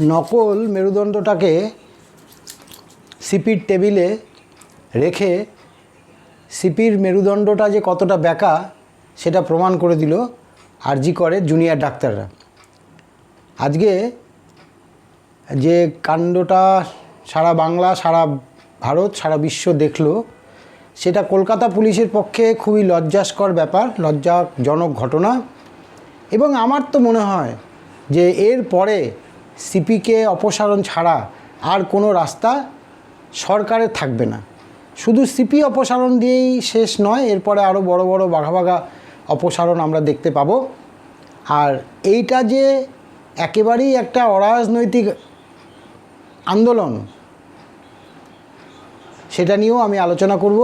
নকল মেরুদণ্ডটাকে সিপির টেবিলে রেখে সিপির মেরুদণ্ডটা যে কতটা ব্যাকা সেটা প্রমাণ করে দিল আরজি করে জুনিয়র ডাক্তাররা। আজকে যে কাণ্ডটা সারা বাংলা, সারা ভারত, সারা বিশ্ব দেখল, সেটা কলকাতা পুলিশের পক্ষে খুবই লজ্জাস্কর ব্যাপার, লজ্জাজনক ঘটনা। এবং আমার তো মনে হয় যে এর পরে সিপিকে অপসারণ ছাড়া আর কোনো রাস্তা সরকারের থাকবে না। শুধু সিপি অপসারণ দিয়েই শেষ নয়, এরপরে আরও বড় বড় বাঘা বাঘা অপসারণ আমরা দেখতে পাবো। আর এইটা যে একেবারেই একটা অরাজনৈতিক আন্দোলন, সেটা নিয়েও আমি আলোচনা করব।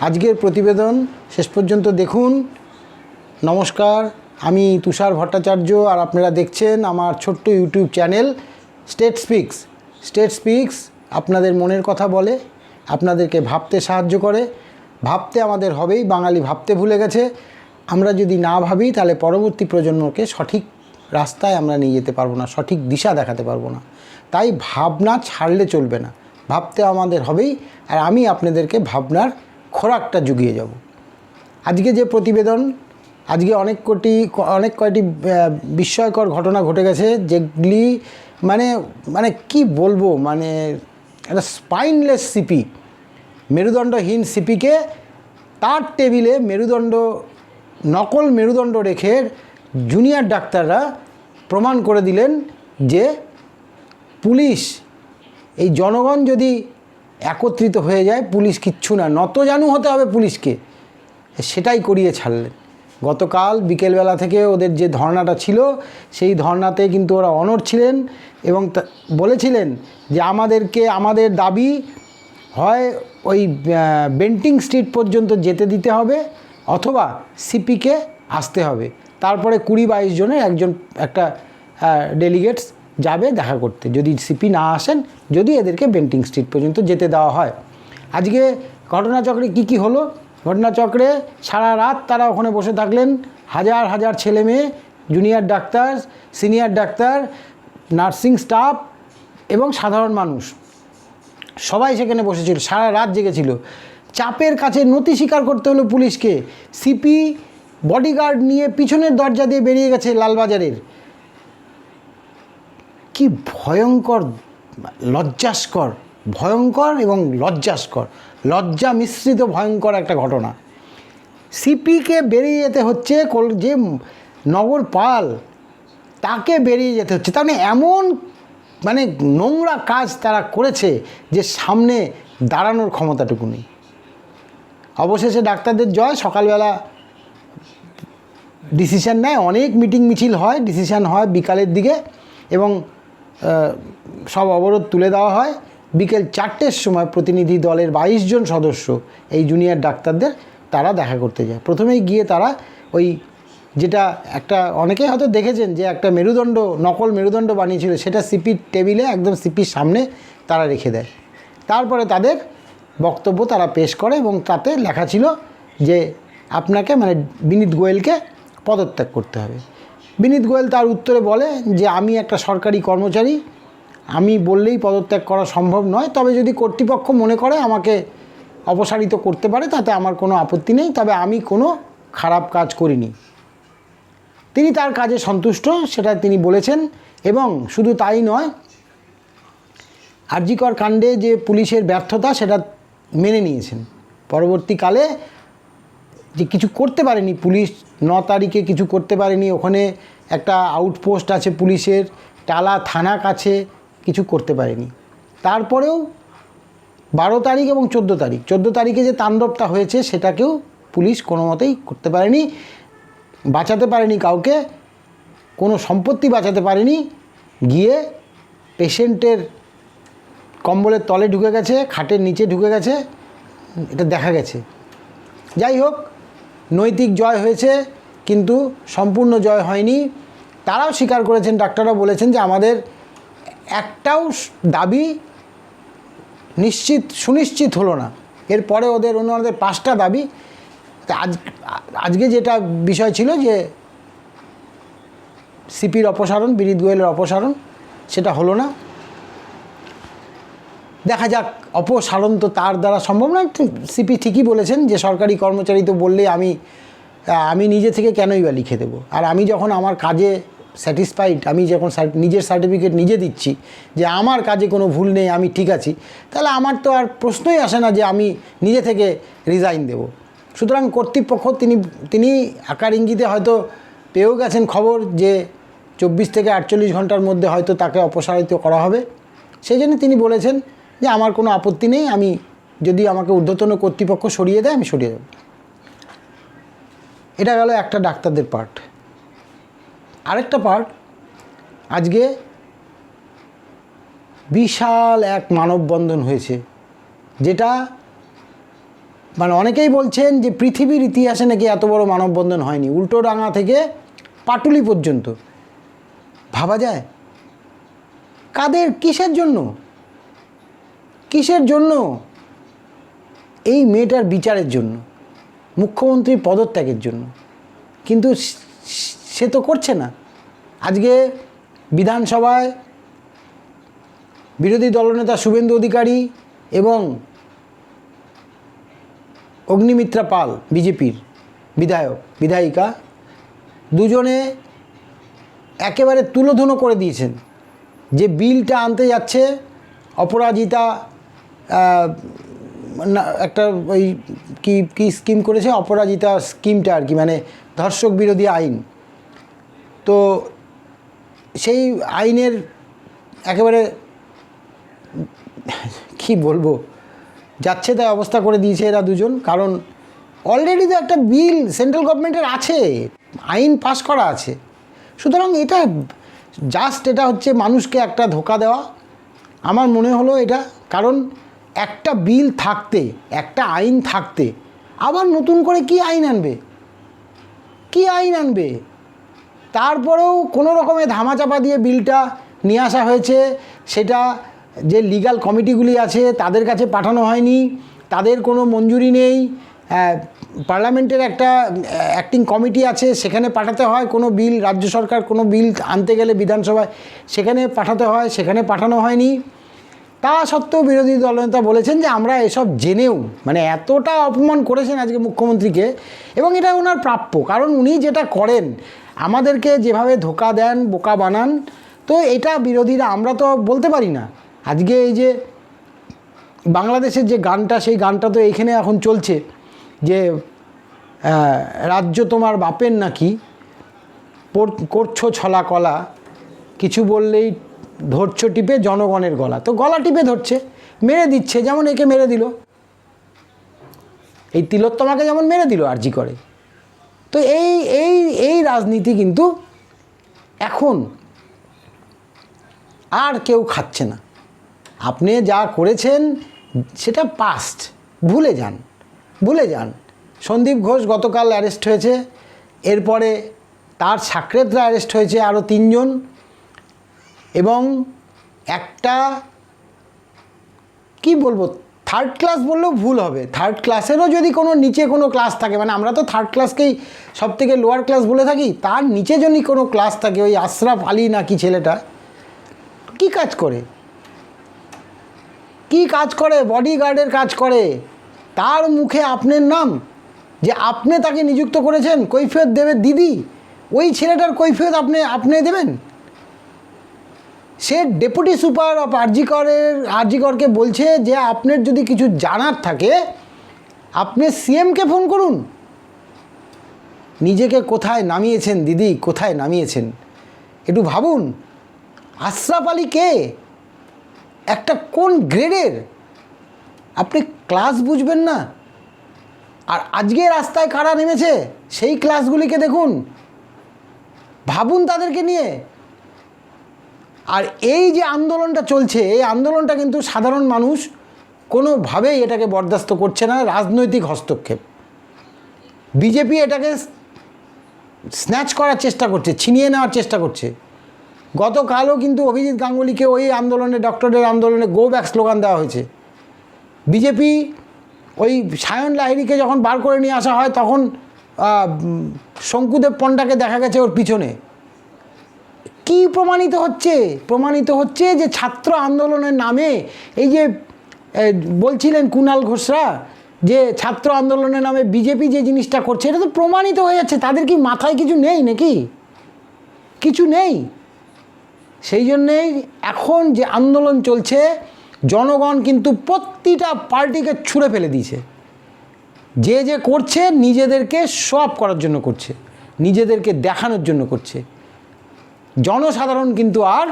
আজকের প্রতিবেদন শেষ পর্যন্ত দেখুন। নমস্কার। আমি তুষার ভট্টাচার্য আর আপনারা দেখছেন আমার ছোট্ট YouTube channel State Speaks State Speaks আপনাদের মনের কথা বলে, আপনাদেরকে ভাবতে সাহায্য করে। ভাবতে আমাদের হবেই, বাঙালি ভাবতে ভুলে গেছে। আমরা যদি না ভাবি, তাহলে পরবর্তী প্রজন্মকে সঠিক রাস্তায় আমরা নিয়ে যেতে পারব না, সঠিক দিশা দেখাতে পারব না। তাই ভাবনা ছাড়লে চলবে না। ভাবতে আমাদের হবেই, আর আমি আপনাদেরকে ভাবনার খোরাকটা জুগিয়ে যাব। আজকে যে প্রতিবেদন আজকে অনেক কোটি, অনেক কয়টি বিস্ময়কর ঘটনা ঘটে গেছে যেগুলি মানে মানে কি বলব মানে একটা স্পাইনলেস সিপি মেরুদণ্ডহীন সিপিকে তার টেবিলে মেরুদণ্ড, নকল মেরুদণ্ড রেখে জুনিয়র ডাক্তাররা প্রমাণ করে দিলেন যে পুলিশ, এই জনগণ যদি একত্রিত হয়ে যায়, পুলিশ কিচ্ছু না, নত জানু হতে হবে পুলিশকে, সেটাই করিয়ে ছাড়লেন। গতকাল বিকেলবেলা থেকে ওদের যে ধর্নাটা ছিল, সেই ধর্নাতে কিন্তু ওরা অনড় ছিলেন এবং বলেছিলেন যে আমাদেরকে, আমাদের দাবি হয় ওই বেন্টিং স্ট্রিট পর্যন্ত যেতে দিতে হবে অথবা সিপিকে আসতে হবে। তারপরে কুড়ি বাইশ জনের একজন, একটা ডেলিগেটস যাবে দেখা করতে। যদি সিপি না আসেন, যদি এদেরকে বেন্টিং স্ট্রিট পর্যন্ত যেতে দেওয়া হয়। আজকে ঘটনাচক্রে কি কি হলো? ঘটনাচক্রে সারা রাত তারা ওখানে বসে থাকলেন। হাজার হাজার ছেলে মেয়ে junior doctor senior doctor nursing staff এবং সাধারণ মানুষ। সবাই সেখানে বসেছিল, সারা রাত জেগেছিল। চাপের কাছে নথি স্বীকার করতে হলো পুলিশকে। সিপি বডিগার্ড নিয়ে পিছনের দরজা দিয়ে বেরিয়ে গেছে লালবাজারের। কি ভয়ঙ্কর, লজ্জাস্কর ভয়ঙ্কর এবং লজ্জাস্কর। লজ্জা মিশ্রিত ভয়ঙ্কর একটা ঘটনা। সিপিকে বেরিয়ে যেতে হচ্ছে যে নগর পাল, তাকে বেরিয়ে যেতে হচ্ছে। তার মানে এমন মানে নোংরা কাজ তারা করেছে যে সামনে দাঁড়ানোর ক্ষমতাটুকু নেই। অবশেষে ডাক্তারদের জয়, সকালবেলা ডিসিশান নেয়। অনেক মিটিং মিছিল হয়, ডিসিশান হয় বিকালের দিকে এবং সব অবরোধ তুলে দেওয়া হয়। বিকেল চারটের সময় প্রতিনিধি দলের বাইশ জন সদস্য, এই জুনিয়র ডাক্তারদের তারা দেখা করতে যায়। প্রথমেই গিয়ে তারা ওই যেটা একটা, অনেকেই হয়তো দেখেছেন যে একটা মেরুদণ্ড, নকল মেরুদণ্ড বানিয়েছিল, সেটা সিপির টেবিলে একদম সিপির সামনে তারা রেখে দেয়। তারপরে তাদের বক্তব্য তারা পেশ করে এবং তাতে লেখা ছিল যে আপনাকে মানে বিনীত গোয়েলকে পদত্যাগ করতে হবে। বিনীত গোয়েল তার উত্তরে বলে যে, আমি একটা সরকারি কর্মচারী আমি বললেই পদত্যাগ করা সম্ভব নয়, তবে যদি কর্তৃপক্ষ মনে করে আমাকে অপসারিত করতে পারে, তাতে আমার কোনো আপত্তি নেই, তবে আমি কোনো খারাপ কাজ করিনি। তিনি তার কাজে সন্তুষ্ট, সেটা তিনি বলেছেন, এবং শুধু তাই নয়, আরজিকর কাণ্ডে যে পুলিশের ব্যর্থতা, সেটা মেনে নিয়েছেন। পরবর্তীকালে যে কিছু করতে পারেনি পুলিশ, ন তারিখে কিছু করতে পারেনি, ওখানে একটা আউটপোস্ট আছে পুলিশের, টালা থানা কাছে কিছু করতে পারেনি। তারপরেও বারো তারিখ এবং চোদ্দ তারিখ, চোদ্দ তারিখে যে তাণ্ডবটা হয়েছে সেটাকেও পুলিশ কোনো মতেই করতে পারেনি, বাঁচাতে পারেনি কাউকে, কোনো সম্পত্তি বাঁচাতে পারেনি, গিয়ে পেশেন্টের কম্বলের তলে ঢুকে গেছে, খাটের নিচে ঢুকে গেছে, এটা দেখা গেছে। যাই হোক, নৈতিক জয় হয়েছে, কিন্তু সম্পূর্ণ জয় হয়নি। তারাও স্বীকার করেছেন ডাক্তাররা বলেছেন যে আমাদের একটাও দাবি নিশ্চিত সুনিশ্চিত হলো না। এরপরে ওদের ওনাদের পাঁচটা দাবি। আজ আজকে যেটা বিষয় ছিল যে সিপির অপসারণ, বিনীত গোয়েলের অপসারণ, সেটা হলো না। দেখা যাক, অপসারণ তো তার দ্বারা সম্ভব না সিপি ঠিকই বলেছেন যে সরকারি কর্মচারী তো বললে আমি আমি নিজে থেকে কেনই বা লিখে দেবো। আর আমি যখন আমার কাজে স্যাটিসফাইড আমি যখন নিজের সার্টিফিকেট নিজে দিচ্ছি যে আমার কাজে কোনো ভুল নেই, আমি ঠিক আছি, তাহলে আমার তো আর প্রশ্নই আসে না যে আমি নিজে থেকে রিজাইন দেব। সুতরাং কর্তৃপক্ষ তিনি তিনি আকার ইঙ্গিতে হয়তো পেয়েও গেছেন খবর যে চব্বিশ থেকে আটচল্লিশ ঘণ্টার মধ্যে হয়তো তাকে অপসারিত করা হবে। সেই জন্য তিনি বলেছেন যে আমার কোনো আপত্তি নেই, আমি যদি আমাকে ঊর্ধ্বতন কর্তৃপক্ষ সরিয়ে দেয়, আমি সরিয়ে দেব। এটা গেল একটা ডাক্তারদের পার্ট আরেকটা পার্ট আজকে বিশাল এক মানববন্ধন হয়েছে, যেটা মানে অনেকেই বলছেন যে পৃথিবীর ইতিহাসে নাকি এত বড় মানববন্ধন হয়নি উল্টোডাঙা থেকে পাটুলি পর্যন্ত। ভাবা যায়? কাদের? কিসের জন্য? কিসের জন্য? এই মেয়েটার বিচারের জন্য, মুখ্যমন্ত্রীর পদত্যাগের জন্য। কিন্তু স- তো করছে না। আজকে বিধানসভায় বিরোধী দলনেতা শুভেন্দু অধিকারী এবং অগ্নিমিত্রা পাল, বিজেপির বিধায়ক, বিধায়িকা, দুজনে একেবারে তুলোধুনো করে দিয়েছেন যে বিলটা আনতে যাচ্ছে অপরাজিতা একটা ওই কি কি স্কিম করেছে? অপরাজিতা স্কিমটা আর কি মানে ধর্ষক বিরোধী আইন। তো সেই আইনের একেবারে কি বলব, যাচ্ছে তাই অবস্থা করে দিয়েছে এরা দুজন। কারণ অলরেডি তো একটা বিল সেন্ট্রাল গভর্নমেন্টের আছে, আইন পাস করা আছে। সুতরাং এটা জাস্ট এটা হচ্ছে মানুষকে একটা ধোকা দেওয়া। আমার মনে হলো এটা, কারণ একটা বিল থাকতে, একটা আইন থাকতে, আবার নতুন করে কি আইন আনবে? কি আইন আনবে? তারপরেও কোনো রকমের ধামাচাপা দিয়ে বিলটা নিয়ে আসা হয়েছে। সেটা যে লিগ্যাল কমিটিগুলি আছে, তাদের কাছে পাঠানো হয়নি। তাদের কোনো মঞ্জুরি নেই। পার্লামেন্টের একটা অ্যাক্টিং কমিটি আছে, সেখানে পাঠাতে হয় কোনো বিল, রাজ্য সরকার কোনো বিল আনতে গেলে বিধানসভায় সেখানে পাঠাতে হয়, সেখানে পাঠানো হয়নি। তা সত্ত্বেও বিরোধী দলনেতা বলেছেন যে আমরা এসব জেনেও মানে এতটা অপমান করেছেন আজকে মুখ্যমন্ত্রীকে, এবং এটা ওনার প্রাপ্য। কারণ উনি যেটা করেন আমাদেরকে যেভাবে ধোকা দেন, বোকা বানান, তো এটা বিরোধীরা, আমরা তো বলতে পারি না। আজকে এই যে বাংলাদেশের যে গানটা, সেই গানটা তো এইখানে এখন চলছে যে রাজ্য তোমার বাপের নাকি? করছ ছলা কলা, কিছু বললেই ধরছো টিপে জনগণের গলা। তো গলা টিপে ধরছে, মেরে দিচ্ছে, যেমন একে মেরে দিল। এই তিলোত্তমাকে যেমন মেরে দিল আরজি করে। তো এই এই এই রাজনীতি কিন্তু এখন আর কেউ খাচ্ছে না। আপনি যা করেছেন, সেটা পাস্ট ভুলে যান ভুলে যান। সন্দীপ ঘোষ গতকাল অ্যারেস্ট হয়েছে, এরপরে তার সাকরেতরা অ্যারেস্ট হয়েছে আরও তিনজন এবং একটা, কি বলব থার্ড ক্লাস বললেও ভুল হবে। থার্ড ক্লাসেরও যদি কোনো নিচে কোনো ক্লাস থাকে মানে আমরা তো থার্ড ক্লাসকেই সব থেকে লোয়ার ক্লাস বলে থাকি, তার নিচে যদি কোনো ক্লাস থাকে, ওই আশরাফ আলী নাকি ছেলেটা, কি কাজ করে? কি কাজ করে? বডিগার্ডের কাজ করে। তার মুখে আপনার নাম, যে আপনি তাকে নিযুক্ত করেছেন, কৈফিয়ত দেবে দিদি, ওই ছেলেটার কৈফিয়ত আপনি আপনি দেবেন? সে ডেপুটি সুপার অফ আরজিকরের, আরজিকরকে বলছে যে আপনার যদি কিছু জানার থাকে, আপনি সিএমকে ফোন করুন। নিজেকে কোথায় নামিয়েছেন, দিদি? কোথায় নামিয়েছেন? একটু ভাবুন, আশরাফ আলী কে? একটা কোন গ্রেডের? আপনি ক্লাস বুঝবেন না। আর আজকে রাস্তায় কারা নেমেছে, সেই ক্লাসগুলিকে দেখুন। ভাবুন তাদেরকে নিয়ে। আর এই যে আন্দোলনটা চলছে, এই আন্দোলনটা কিন্তু সাধারণ মানুষ কোনোভাবেই এটাকে বরদাস্ত করছে না, রাজনৈতিক হস্তক্ষেপ। বিজেপি এটাকে স্ন্যাচ করার চেষ্টা করছে, ছিনিয়ে নেওয়ার চেষ্টা করছে। গতকালও কিন্তু অভিজিৎ গাঙ্গুলিকে ওই আন্দোলনে, ডক্টরের আন্দোলনে গো ব্যাক স্লোগান দেওয়া হয়েছে। বিজেপি ওই সায়ন লাহিড়িকে যখন বার করে নিয়ে আসা হয়, তখন শঙ্কুদেব পণ্ডাকে দেখা গেছে ওর পিছনে। কি প্রমাণিত হচ্ছে? প্রমাণিত হচ্ছে যে ছাত্র আন্দোলনের নামে এই যে বলছিলেন কুণাল ঘোষরা যে ছাত্র আন্দোলনের নামে বিজেপি যে জিনিসটা করছে, এটা তো প্রমাণিত হয়ে যাচ্ছে। তাদের কি মাথায় কিছু নেই নাকি? কিছু নেই। সেই জন্যেই এখন যে আন্দোলন চলছে, জনগণ কিন্তু প্রতিটা পার্টিকে ছুঁড়ে ফেলে দিয়েছে। যে যে করছে, নিজেদেরকে সব করার জন্য করছে। নিজেদেরকে দেখানোর জন্য করছে। জনসাধারণ কিন্তু আর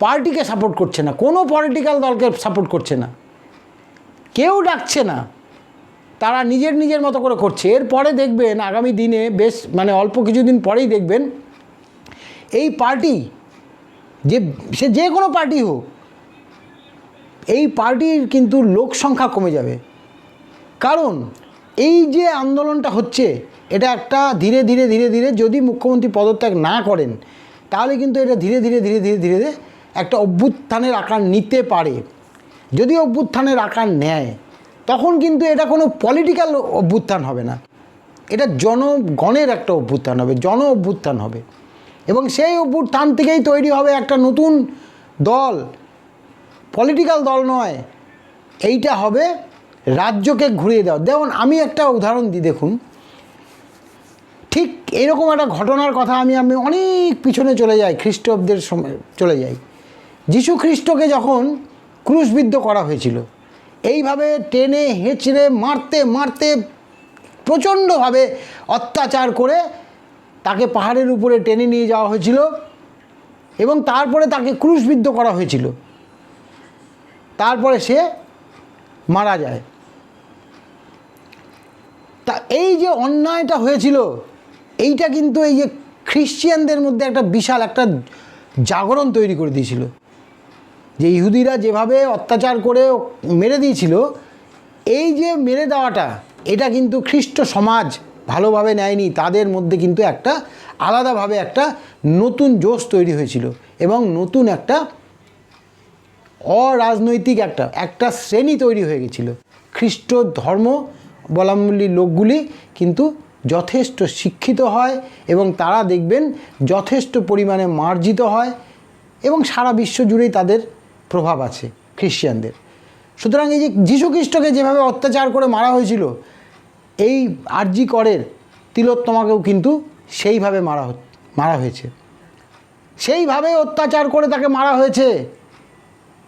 পার্টিকে সাপোর্ট করছে না, কোনো পলিটিক্যাল দলকে সাপোর্ট করছে না। কেউ ডাকছে না। তারা নিজের নিজের মতো করে করছে। এরপরে দেখবেন আগামী দিনে বেশ মানে অল্প কিছুদিন পরেই দেখবেন এই পার্টি যে, সে যে কোনো পার্টি হোক, এই পার্টির কিন্তু লোক সংখ্যা কমে যাবে। কারণ এই যে আন্দোলনটা হচ্ছে, এটা একটা ধীরে ধীরে ধীরে ধীরে যদি মুখ্যমন্ত্রী পদত্যাগ না করেন তাহলে কিন্তু এটা ধীরে ধীরে ধীরে ধীরে ধীরে ধীরে একটা অভ্যুত্থানের আকার নিতে পারে। যদি অভ্যুত্থানের আকার নেয়, তখন কিন্তু এটা কোনো পলিটিক্যাল অভ্যুত্থান হবে না। এটা জনগণের একটা অভ্যুত্থান হবে, জন অভ্যুত্থান হবে। এবং সেই অভ্যুত্থান থেকেই তৈরি হবে একটা নতুন দল। পলিটিক্যাল দল নয়, এইটা হবে রাজ্যকে ঘুরিয়ে দেওয়া। যেমন আমি একটা উদাহরণ দিই দেখুন। ঠিক এরকম একটা ঘটনার কথা আমি আমি অনেক পিছনে চলে যাই খ্রিস্টব্দের সময় চলে যাই। যিশু খ্রিস্টকে যখন ক্রুশবিদ্ধ করা হয়েছিল, এইভাবে টেনে, হেঁচড়ে, মারতে মারতে প্রচণ্ডভাবে অত্যাচার করে তাকে পাহাড়ের উপরে টেনে নিয়ে যাওয়া হয়েছিল এবং তারপরে তাকে ক্রুশবিদ্ধ করা হয়েছিল। তারপরে সে মারা যায়। তা এই যে অন্যায়টা হয়েছিল এইটা কিন্তু এই যে খ্রিশ্চিয়ানদের মধ্যে একটা বিশাল একটা জাগরণ তৈরি করে দিয়েছিল। যে ইহুদিরা যেভাবে অত্যাচার করে মেরে দিয়েছিল, এই যে মেরে দেওয়াটা, এটা কিন্তু খ্রিস্ট সমাজ ভালোভাবে নেয়নি। তাদের মধ্যে কিন্তু একটা আলাদাভাবে একটা নতুন জোশ তৈরি হয়েছিল এবং নতুন একটা অরাজনৈতিক একটা একটা শ্রেণি তৈরি হয়ে গেছিল। খ্রিস্ট ধর্ম বলামূল্যী লোকগুলি কিন্তু যথেষ্ট শিক্ষিত হয় এবং তারা দেখবেন যথেষ্ট পরিমাণে মার্জিত হয় এবং সারা বিশ্ব জুড়েই তাদের প্রভাব আছে খ্রিশ্চানদের সুতরাং এই যে যীশু খ্রিস্টকে যেভাবে অত্যাচার করে মারা হয়েছিল, এই আরজি করের তিলোত্তমাকেও কিন্তু সেইভাবে মারা মারা হয়েছে। সেইভাবে অত্যাচার করে তাকে মারা হয়েছে।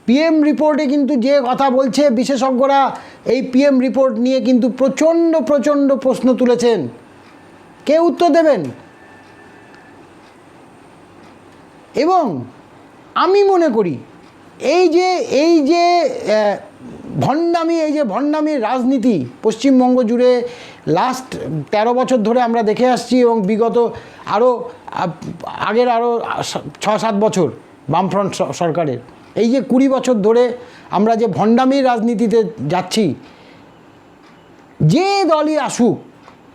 পিএম রিপোর্টে কিন্তু যে কথা বলছে, বিশেষজ্ঞরা এই পিএম রিপোর্ট নিয়ে কিন্তু প্রচণ্ড প্রচণ্ড প্রশ্ন তুলেছেন। কে উত্তর দেবেন? এবং আমি মনে করি, এই যে এই যে ভণ্ডামি, এই যে ভণ্ডামির রাজনীতি পশ্চিমবঙ্গ জুড়ে লাস্ট তেরো বছর ধরে আমরা দেখে আসছি এবং বিগত আরও আগের আরও ছ সাত বছর বামফ্রন্ট সরকারের। এই যে কুড়ি বছর ধরে আমরা যে ভণ্ডামির রাজনীতিতে যাচ্ছি, যে দলই আসুক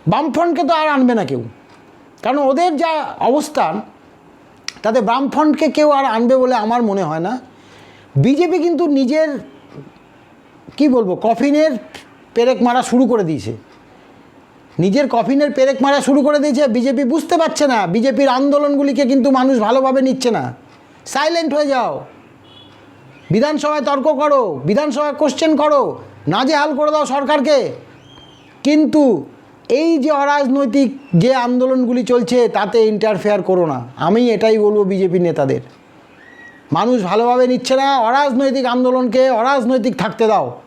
বামফ্রন্টকে তো আর আনবে না কেউ। কারণ ওদের যা অবস্থান, তাতে বামফ্রন্টকে কেউ আর আনবে বলে আমার মনে হয় না। বিজেপি কিন্তু নিজের, কি বলব, কফিনের পেরেক মারা শুরু করে দিয়েছে। নিজের কফিনের পেরেক মারা শুরু করে দিয়েছে, বিজেপি বুঝতে পারছে না। বিজেপির আন্দোলনগুলিকে কিন্তু মানুষ ভালোভাবে নিচ্ছে না। সাইলেন্ট হয়ে যাও। বিধানসভায় তর্ক করো, বিধানসভায় কোশ্চেন করো, নাজেহাল করে দাও সরকারকে। কিন্তু এই যে অরাজনৈতিক যে আন্দোলনগুলি চলছে, তাতে ইন্টারফেয়ার করো না। আমি এটাই বলব বিজেপি নেতাদের। মানুষ ভালোভাবে নিচ্ছে না, অরাজনৈতিক আন্দোলনকে অরাজনৈতিক থাকতে দাও।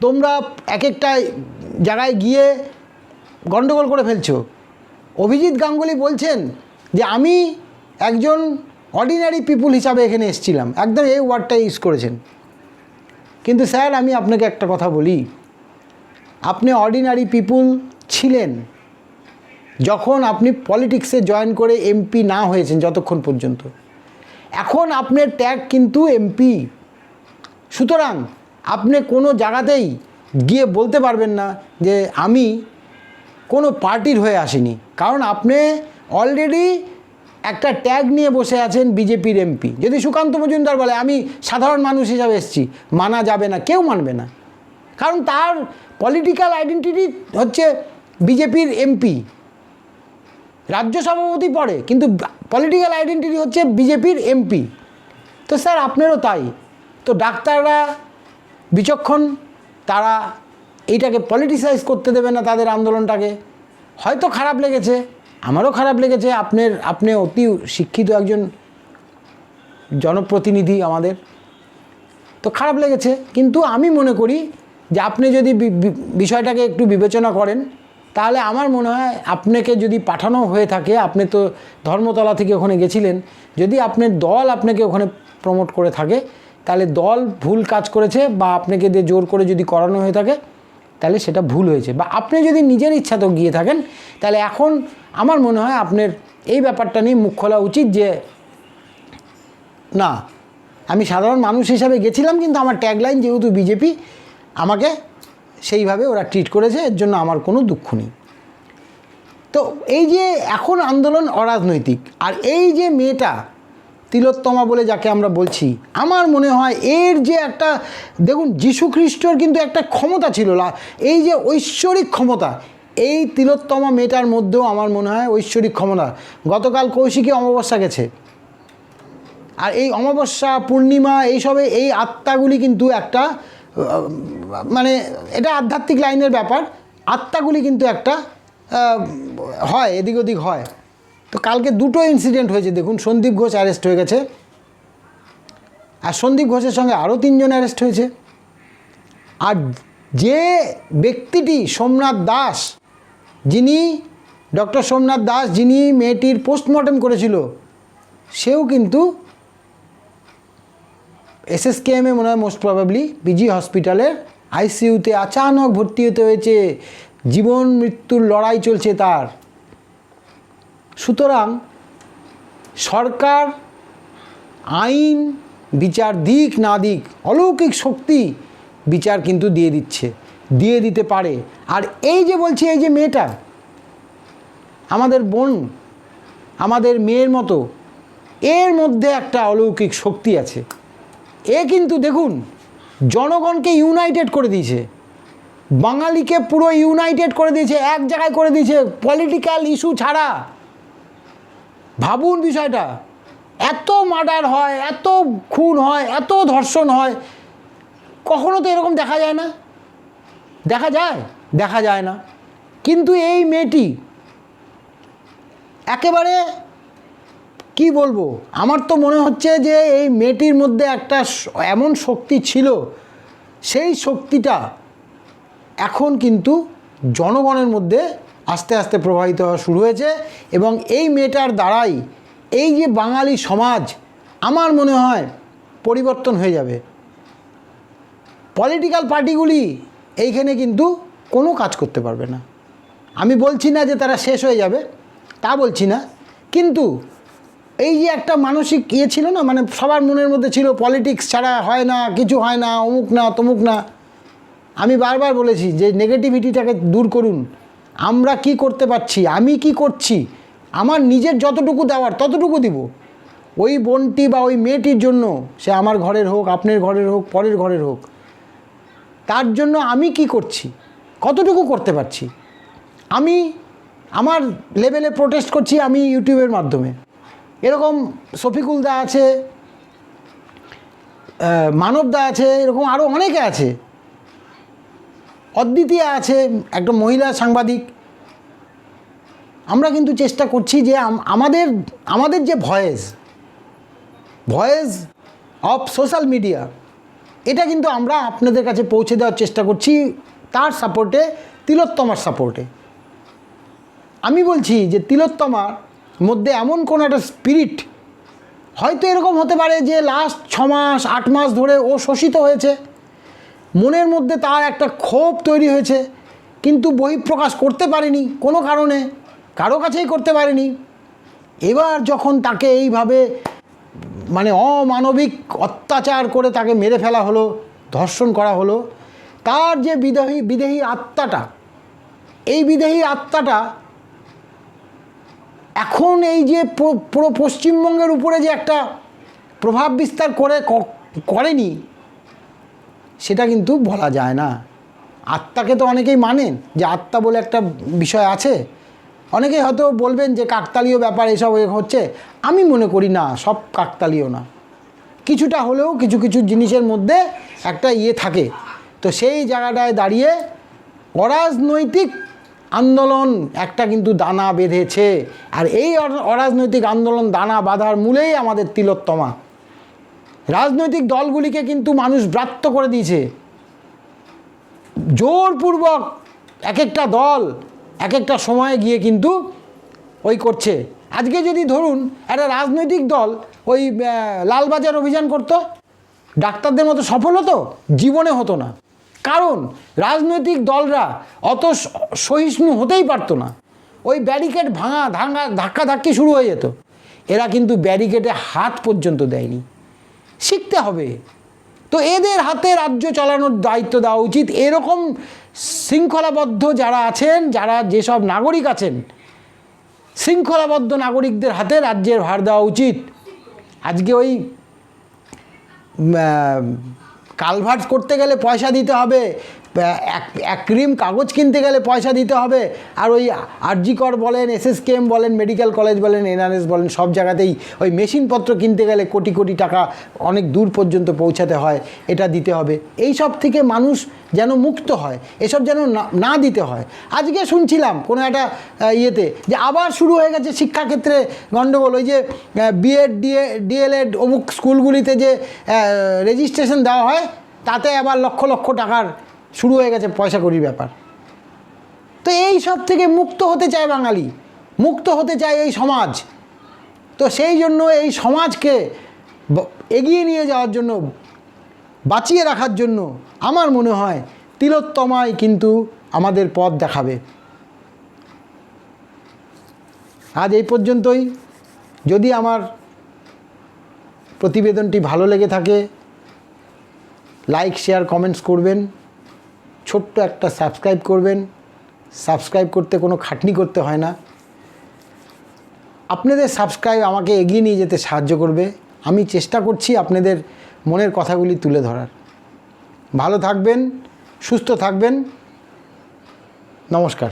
তোমরা এক একটা জায়গায় গিয়ে গণ্ডগোল করে ফেলছো। অভিজিৎ গাঙ্গুলি বলছেন যে, আমি একজন অর্ডিনারি পিপুল হিসাবে এখানে এসেছিলাম। একদম এই ওয়ার্ডটা ইউজ করেছেন। কিন্তু স্যার, আমি আপনাকে একটা কথা বলি। আপনি অর্ডিনারি পিপুল ছিলেন, যখন আপনি পলিটিক্সে জয়েন করে এমপি না হয়েছেন যতক্ষণ পর্যন্ত। এখন আপনার ট্যাগ কিন্তু এমপি সুতরাং আপনি কোনো জায়গাতেই গিয়ে বলতে পারবেন না যে আমি কোনো পার্টির হয়ে আসিনি। কারণ আপনি অলরেডি একটা ট্যাগ নিয়ে বসে আছেন বিজেপির এমপি যদি সুকান্ত মজুমদার বলে, আমি সাধারণ মানুষ হিসাবে এসেছি, মানা যাবে না, কেউ মানবে না। কারণ তার পলিটিক্যাল আইডেন্টিটি হচ্ছে বিজেপির এমপি রাজ্য সভাপতি পড়ে, কিন্তু পলিটিক্যাল আইডেন্টিটি হচ্ছে বিজেপির এমপি তো স্যার, আপনারও তাই। তো ডাক্তাররা বিচক্ষণ, তারা এইটাকে পলিটিসাইজ করতে দেবে না তাদের আন্দোলনটাকে। হয়তো খারাপ লেগেছে, আমারও খারাপ লেগেছে, আপনার, আপনি অতি শিক্ষিত একজন জনপ্রতিনিধি আমাদের। তো খারাপ লেগেছে, কিন্তু আমি মনে করি যে আপনি যদি বিষয়টাকে একটু বিবেচনা করেন, তাহলে আমার মনে হয় আপনাকে যদি পাঠানো হয়ে থাকে, আপনি তো ধর্মতলা থেকে ওখানে গেছিলেন, যদি আপনার দল আপনাকে ওখানে প্রমোট করে থাকে, তাহলে দল ভুল কাজ করেছে বা আপনাকে দিয়ে জোর করে যদি করানো হয়ে থাকে, তাহলে সেটা ভুল হয়েছে। বা আপনি যদি নিজের ইচ্ছা তো গিয়ে থাকেন, তাহলে এখন আমার মনে হয় আপনার এই ব্যাপারটা নিয়ে মুখ খোলা উচিত যে, না, আমি সাধারণ মানুষ হিসাবে গেছিলাম, কিন্তু আমার ট্যাগলাইন যেহেতু বিজেপি আমাকে সেইভাবে ওরা ট্রিট করেছে, এর জন্য আমার কোনো দুঃখ নেই। তো এই যে এখন আন্দোলন অরাজনৈতিক, আর এই যে মেয়েটা তিলোত্তমা বলে যাকে আমরা বলছি, আমার মনে হয় এর যে একটা, দেখুন যীশু খ্রিস্টর কিন্তু একটা ক্ষমতা ছিল এই যে ঐশ্বরিক ক্ষমতা, এই তিলোত্তমা মেয়েটার মধ্যেও আমার মনে হয় ঐশ্বরিক ক্ষমতা। গতকাল কৌশিকী অমাবস্যা গেছে। আর এই অমাবস্যা, পূর্ণিমা, এইসবে এই আত্মাগুলি কিন্তু একটা মানে এটা আধ্যাত্মিক লাইনের ব্যাপার। আত্মাগুলি কিন্তু একটা হয়, এদিক ওদিক হয়। তো কালকে দুটো ইনসিডেন্ট হয়েছে, দেখুন, সন্দীপ ঘোষ অ্যারেস্ট হয়ে গেছে। আর সন্দীপ ঘোষের সঙ্গে আরও তিনজন অ্যারেস্ট হয়েছে। আর যে ব্যক্তিটি সোমনাথ দাস, যিনি ডক্টর সোমনাথ দাস, যিনি মেয়েটির পোস্টমর্টম করেছিল, সেও কিন্তু এসএসকেএমে মনে হয় মোস্ট প্রবাবলি পিজি হসপিটালের আইসিইউতে আচানক ভর্তি হতে হয়েছে। জীবন মৃত্যুর লড়াই চলছে তার। সুতরাং সরকার আইন বিচার দিক না দিক, অলৌকিক শক্তি বিচার কিন্তু দিয়ে দিচ্ছে, দিয়ে দিতে পারে। আর এই যে বলছি এই যে মেয়েটা, আমাদের বোন, আমাদের মেয়ের মতো, এর মধ্যে একটা অলৌকিক শক্তি আছে। এ কিন্তু দেখুন, জনগণকে ইউনাইটেড করে দিয়েছে। বাঙালিকে পুরো ইউনাইটেড করে দিয়েছে, এক জায়গায় করে দিয়েছে পলিটিক্যাল ইস্যু ছাড়া। ভাবুন বিষয়টা, এত মার্ডার হয়, এত খুন হয়, এত ধর্ষণ হয়, কখনো তো এরকম দেখা যায় না। দেখা যায় দেখা যায় না। কিন্তু এই মেয়েটি, একেবারে কি বলব? আমার তো মনে হচ্ছে যে এই মেয়েটির মধ্যে একটা এমন শক্তি ছিল, সেই শক্তিটা এখন কিন্তু জনগণের মধ্যে আস্তে আস্তে প্রবাহিত হওয়া শুরু হয়েছে এবং এই মেয়েটার দ্বারাই এই যে বাঙালি সমাজ, আমার মনে হয় পরিবর্তন হয়ে যাবে। পলিটিক্যাল পার্টিগুলি এইখানে কিন্তু কোনো কাজ করতে পারবে না। আমি বলছি না যে তারা শেষ হয়ে যাবে, তা বলছি না। কিন্তু এই যে একটা মানসিক ইয়ে ছিল না মানে সবার মনের মধ্যে ছিল পলিটিক্স ছাড়া হয় না, কিছু হয় না, অমুক না, তমুক না। আমি বারবার বলেছি যে নেগেটিভিটিটাকে দূর করুন। আমরা কি করতে পারছি? আমি কি করছি? আমার নিজের যতটুকু দেওয়ার ততটুকু দিব। ওই বোনটি বা ওই মেয়েটির জন্য, সে আমার ঘরের হোক, আপনার ঘরের হোক, পরের ঘরের হোক, তার জন্য আমি কি করছি? কতটুকু করতে পারছি? আমি আমার লেভেলে প্রোটেস্ট করছি আমি ইউটিউবের মাধ্যমে। এরকম শফিকুল দা আছে মানব দা আছে, এরকম আরও অনেকে আছে। অদ্বিতীয়া আছে একটা মহিলা সাংবাদিক। আমরা কিন্তু চেষ্টা করছি যে আমাদের আমাদের যে voice voice of social media, এটা কিন্তু আমরা আপনাদের কাছে পৌঁছে দেওয়ার চেষ্টা করছি, তার সাপোর্টে, তিলোত্তমার সাপোর্টে। আমি বলছি যে তিলোত্তমার মধ্যে এমন কোনো একটা স্পিরিট হয়তো এরকম হতে পারে যে লাস্ট ছ মাস আট মাস ধরে ও শোষিত হয়েছে। মনের মধ্যে তার একটা ক্ষোভ তৈরি হয়েছে, কিন্তু বহিঃপ্রকাশ করতে পারেনি কোনো কারণে, কারও কাছেই করতে পারেনি। এবার যখন তাকে এইভাবে মানে অমানবিক অত্যাচার করে তাকে মেরে ফেলা হলো, ধর্ষণ করা হলো, তার যে বিদেহী বিদেহী আত্মাটা, এই বিদেহী আত্মাটা এখন এই যে পুরো পশ্চিমবঙ্গের উপরে যে একটা প্রভাব বিস্তার করে করেনি, সেটা কিন্তু বলা যায় না। আত্মাকে তো অনেকেই মানেন যে আত্মা বলে একটা বিষয় আছে। অনেকেই হয়তো বলবেন যে কাকতালীয় ব্যাপার এসব হচ্ছে। আমি মনে করি না, সব কাকতালীয় না। কিছুটা হলেও কিছু কিছু জিনিসের মধ্যে একটা ইয়ে থাকে। তো সেই জায়গাটায় দাঁড়িয়ে অরাজনৈতিক আন্দোলন, একটা কিন্তু দানা বেঁধেছে। আর এই অরাজনৈতিক আন্দোলন দানা বাঁধার মূলেই আমাদের তিলোত্তমা। রাজনৈতিক দলগুলিকে কিন্তু মানুষ ব্রাত্য করে দিয়েছে। জোরপূর্বক এক একটা দল, এক একটা সময়ে গিয়ে কিন্তু ওই করছে। আজকে যদি ধরুন, একটা রাজনৈতিক দল ওই লালবাজার অভিযান করতো, ডাক্তারদের মতো সফল হতো, জীবনে হতো না। কারণ রাজনৈতিক দলরা অত সহিষ্ণু হতেই পারতো না। ওই ব্যারিকেড ভাঙা ধাঙ্গা ধাক্কা ধাক্কি শুরু হয়ে যেত। এরা কিন্তু ব্যারিকেডে হাত পর্যন্ত দেয়নি। শিখতে হবে। তো এদের হাতে রাজ্য চালানোর দায়িত্ব দেওয়া উচিত। এরকম শৃঙ্খলাবদ্ধ যারা আছেন, যারা যেসব নাগরিক আছেন, শৃঙ্খলাবদ্ধ নাগরিকদের হাতে রাজ্যের ভার দেওয়া উচিত। আজকে ওই কালভার্ট করতে গেলে পয়সা দিতে হবে। এক ক্রিম কাগজ কিনতে গেলে পয়সা দিতে হবে। আর ওই আরজিকর বলেন, এসএসকেএম বলেন, মেডিকেল কলেজ বলেন, এনআরএস বলেন, সব জায়গাতেই ওই মেশিনপত্র কিনতে গেলে কোটি কোটি টাকা অনেক দূর পর্যন্ত পৌঁছাতে হয়, এটা দিতে হবে। এই সব থেকে মানুষ যেন মুক্ত হয়, এসব যেন না- না দিতে হয়। আজকে শুনছিলাম কোনো একটা ইয়েতে যে আবার শুরু হয়ে গেছে শিক্ষাক্ষেত্রে গণ্ডগোল ওই যে বিএড ডিএ ডিএলএড অমুক স্কুলগুলিতে যে রেজিস্ট্রেশন দেওয়া হয়, তাতে আবার লক্ষ লক্ষ টাকার শুরু হয়ে গেছে পয়সা করির ব্যাপার। তো এই সব থেকে মুক্ত হতে চায় বাঙালি, মুক্ত হতে চায় এই সমাজ। তো সেই জন্য এই সমাজকে এগিয়ে নিয়ে যাওয়ার জন্য, বাঁচিয়ে রাখার জন্য আমার মনে হয় তিলোত্তমাই কিন্তু আমাদের পথ দেখাবে। আজ এই পর্যন্তই। যদি আমার প্রতিবেদনটি ভালো লেগে থাকে, লাইক, শেয়ার, কমেন্টস করবেন। ছোট্ট একটা সাবস্ক্রাইব করবেন। সাবস্ক্রাইব করতে কোনো খাটনি করতে হয় না। আপনাদের সাবস্ক্রাইব আমাকে এগিয়ে নিয়ে যেতে সাহায্য করবে। আমি চেষ্টা করছি আপনাদের মনের কথাগুলি তুলে ধরার। ভালো থাকবেন, সুস্থ থাকবেন। নমস্কার।